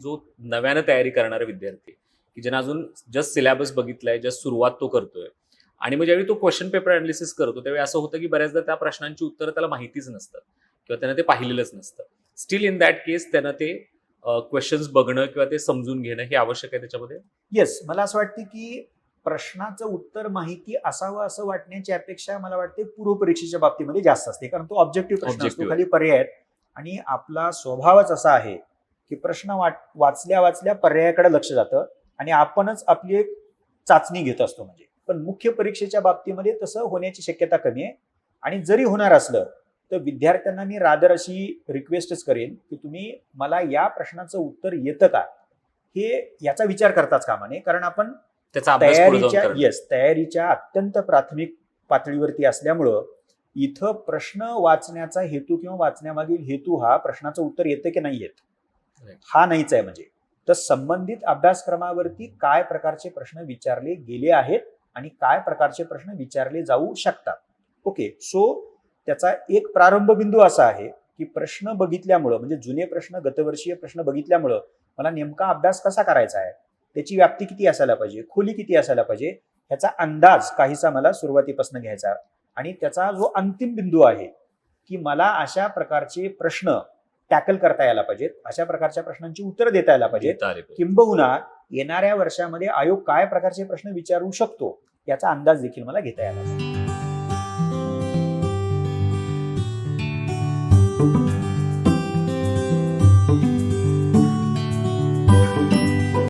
जो नव्यानं तयारी करणारा विद्यार्थी की ज्यानं अजून जस्ट सिलेबस बघितलाय जस्ट सुरुवात तो करतोय. आणि मग ज्यावेळी तो क्वेश्चन पेपर अनालिसिस करतो त्यावेळी असं होतं की बऱ्याचदा त्या प्रश्नांची उत्तरं त्याला माहितीच नसतं किंवा त्यानं ते पाहिलेलंच नसतं. स्टील इन दॅट केस त्यानं ते क्वेश्चन्स बघणं किंवा ते समजून घेणं हे आवश्यक आहे त्याच्यामध्ये? येस मला असं वाटतं की प्रश्नाचं उत्तर माहिती असावं असं वाटण्याची अपेक्षा मला वाटते पूर्वपरीक्षेच्या बाबतीमध्ये जास्त असते. कारण तो ऑब्जेक्टिव्ह प्रश्न असतो Objective. खाली पर्याय आणि आपला स्वभावच असा आहे की प्रश्न वाट वाचल्या वाचल्या पर्यायाकडे लक्ष जातं आणि आपणच आपली एक चाचणी घेत असतो म्हणजे पण मुख्य परीक्षेच्या बाबतीमध्ये तसं होण्याची शक्यता कमी आहे आणि जरी होणार असलं तर विद्यार्थ्यांना मी रादर अशी रिक्वेस्टच करेन की तुम्ही मला या प्रश्नाचं उत्तर येतं का हे याचा विचार करताच कामा नये कारण आपण त्याचा तयारीच्या. येस तयारीच्या अत्यंत प्राथमिक पातळीवरती असल्यामुळं इथं प्रश्न वाचण्याचा हेतू किंवा वाचण्यामागील हेतू हा प्रश्नाचं उत्तर येतं की नाही येत. हा नाहीच आहे म्हणजे. तर संबंधित अभ्यासक्रमावरती काय प्रकारचे प्रश्न विचारले गेले आहेत आणि काय प्रकारचे प्रश्न विचारले जाऊ शकतात. ओके सो त्याचा एक प्रारंभ बिंदू असा आहे की प्रश्न बघितल्यामुळं म्हणजे जुने प्रश्न गतवर्षीय प्रश्न बघितल्यामुळं मला नेमका अभ्यास कसा करायचा आहे? त्याची व्याप्ती किती असायला पाहिजे? खोली किती असायला पाहिजे? ह्याचा अंदाज काहीसा मला सुरुवातीपासून घ्यायचा आणि त्याचा जो अंतिम बिंदू आहे की मला अशा प्रकारचे प्रश्न टॅकल करता यायला पाहिजेत अशा प्रकारच्या प्रश्नांची उत्तरं देता यायला पाहिजेत. किंबहुना येणाऱ्या वर्षामध्ये आयोग काय प्रकारचे प्रश्न विचारू शकतो याचा अंदाज देखील मला घेता यायला पाहिजे